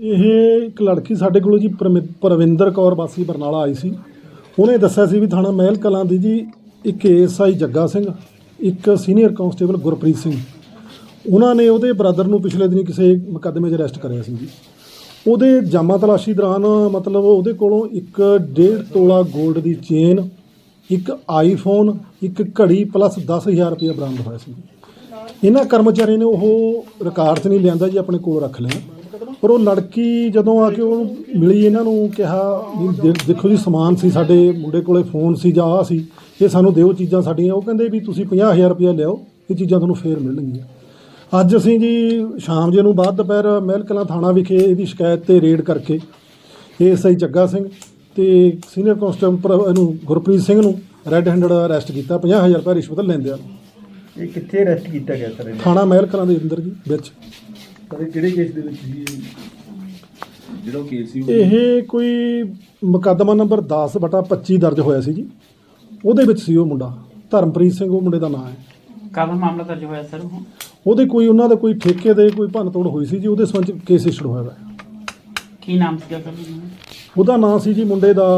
ਇਹ ਇੱਕ ਲੜਕੀ ਸਾਡੇ ਕੋਲ ਜੀ ਪਰਮਿ- ਪਰਵਿੰਦਰ ਕੌਰ ਵਾਸੀ ਬਰਨਾਲਾ ਆਈ ਸੀ। ਉਹਨੇ ਦੱਸਿਆ ਸੀ ਵੀ ਥਾਣਾ ਮਹਿਲ ਕਲਾਂ ਦੀ ਜੀ ਇੱਕ ਏਐਸਆਈ ਜੱਗਾ ਸਿੰਘ, ਇੱਕ ਸੀਨੀਅਰ ਕਾਂਸਟੇਬਲ ਗੁਰਪ੍ਰੀਤ ਸਿੰਘ। ਉਹਨਾਂ ਨੇ ਉਹਦੇ ਬ੍ਰਦਰ ਨੂੰ ਪਿਛਲੇ ਦਿਨੀ ਕਿਸੇ ਮੁਕੱਦਮੇ 'ਚ ਅਰੈਸਟ ਕਰਿਆ ਸੀ ਜੀ। ਉਹਦੇ ਜਾਮਾ ਤਲਾਸ਼ੀ ਦੌਰਾਨ ਮਤਲਬ ਉਹਦੇ ਕੋਲੋਂ ਇੱਕ ਡੇਢ ਤੋਲਾ 골ਡ ਦੀ ਚੇਨ, ਇੱਕ ਆਈਫੋਨ, ਇੱਕ ਘੜੀ ਪਲੱਸ 10000 ਰੁਪਏ ਬਰਾਮਦ ਹੋਇਆ ਸੀ ਇਹਨਾਂ ਕਰਮਚਾਰੀ ਨੇ ਉਹ ਰਿਕਾਰਡ 'ਚ ਨਹੀਂ ਲਿਆਂਦਾ ਜੀ, ਆਪਣੇ ਕੋਲ ਰੱਖ ਲਿਆ। ਪਰ ਉਹ ਲੜਕੀ ਜਦੋਂ ਆ ਕੇ ਉਹ ਮਿਲੀ ਇਹਨਾਂ ਨੂੰ ਕਿਹਾ ਵੀ ਦੇ- ਦੇਖੋ ਜੀ ਸਮਾਨ ਸੀ ਸਾਡੇ ਮੁੰਡੇ ਕੋਲੇ ਫੋਨ ਸੀ ਜਾਂ ਆ ਸੀ ਇਹ ਸਾਨੂੰ ਦਿਓ ਚੀਜ਼ਾਂ ਸਾਡੀਆਂ। ਉਹ ਕਹਿੰਦੇ ਵੀ ਤੁਸੀਂ 50000 ਰੁਪਏ ਲਿਆਓ ਇਹ ਚੀਜ਼ਾਂ ਤੁਹਾਨੂੰ ਫੇਰ ਮਿਲਣਗੀਆਂ। ਅੱਜ ਅਸੀਂ ਜੀ ਸ਼ਾਮ ਜੇ ਨੂੰ ਬਾਅਦ ਦੁਪਹਿਰ ਮਹਿਲ ਕਲਾਂ ਥਾਣਾ ਵਿਖੇ ਇਹਦੀ ਸ਼ਿਕਾਇਤ ਤੇ ਰੇਡ ਕਰਕੇ ਏਐਸਆਈ ਜੱਗਾ ਸਿੰਘ ਤੇ ਸੀਨੀਅਰ ਕਾਂਸਟੇਬਲ ਪ੍ਰ- ਇਹਨੂੰ ਗੁਰਪ੍ਰੀਤ ਸਿੰਘ ਨੂੰ ਰੈੱਡ ਹੈਂਡਡ ਅਰੈਸਟ ਕੀਤਾ 50000 ਰੁਪਏ ਰਿਸ਼ਵਤ ਲੈਂਦੇ ਆ ਇਹ ਕਿੱਥੇ ਅਰੈਸਟ ਕੀਤਾ ਗਿਆ ਸਰ ਇਹਨੂੰ? ਥਾਣਾ ਮਹਿਲ ਕਲਾਂ ਦੇ ਅੰਦਰ ਜੀ ਵਿੱਚ। ਸਰ ਇਹ ਕਿਹੜੇ ਕੇਸ ਦੇ ਵਿੱਚ ਜੀ ਜਿਹੜਾ ਕੇਸ ਸੀ ਉਹ? ਇਹ ਕੋਈ ਮੁਕੱਦਮਾ ਨੰਬਰ 10 ਬਟਾ 25 ਦਰਜ ਹੋਇਆ ਸੀ ਜੀ। ਉਹਦੇ ਵਿੱਚ ਸੀ ਉਹ ਮੁੰਡਾ। ਧਰਮਪ੍ਰੀਤ ਸਿੰਘ ਉਹ ਮੁੰਡੇ ਦਾ ਨਾਮ ਹੈ। ਕਦੋਂ ਮਾਮਲਾ ਦਰਜ ਹੋਇਆ ਸਰ ਉਹ? ਉਹਦੇ ਕੋਈ ਉਹਨਾਂ ਦਾ ਕੋਈ ਠੇਕੇ ਦੇ ਕੋਈ ਭੰਨ ਤੋੜ ਹੋਈ ਸੀ ਜੀ। ਉਹਦੇ ਸੰਬੰਧ ਕੇਸ ਇਸ਼ੂ ਹੋਇਆ ਹੈ ਕੀ ਨਾਮ ਸੀਗਾ ਸਰ ਉਹਦਾ? ਉਹਦਾ ਨਾਮ ਸੀ ਜੀ ਮੁੰਡੇ ਦਾ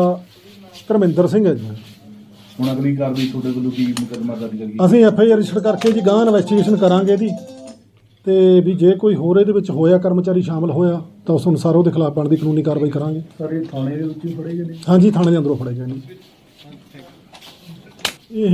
ਧਰਮਿੰਦਰ ਸਿੰਘ ਹੈ ਜੀ। ਹੁਣ ਅਗਲੀ ਕਾਰਵਾਈ ਤੁਹਾਡੇ ਵੱਲੋਂ ਕੀ ਮੁਕੱਦਮਾ ਦਰਜ ਕਰੀਏ? ਅਸੀਂ ਐਫ ਆਈ ਆਰ ਰਜਿਸਟਰ ਕਰਕੇ ਜੀ ਗਾਂ ਇਨਵੈਸਟੀਗੇਸ਼ਨ ਕਰਾਂਗੇ ਇਹਦੀ ਤੇ ਵੀ ਜੇ ਕੋਈ ਹੋਰ ਇਹਦੇ ਵਿੱਚ ਹੋਇਆ ਕਰਮਚਾਰੀ ਸ਼ਾਮਲ ਹੋਇਆ ਤਾਂ ਉਸ ਅਨੁਸਾਰ ਉਹਦੇ ਖਿਲਾਫ ਬਣਦੀ ਕਾਨੂੰਨੀ ਕਾਰਵਾਈ ਕਰਾਂਗੇ। ਸਰ ਇਹ ਥਾਣੇ ਦੇ ਵਿੱਚ ਹੀ ਫੜੇ ਗਏ ਨੇ? ਹਾਂਜੀ ਥਾਣੇ ਦੇ ਅੰਦਰੋਂ ਫੜੇ ਗਏ ਨੇ।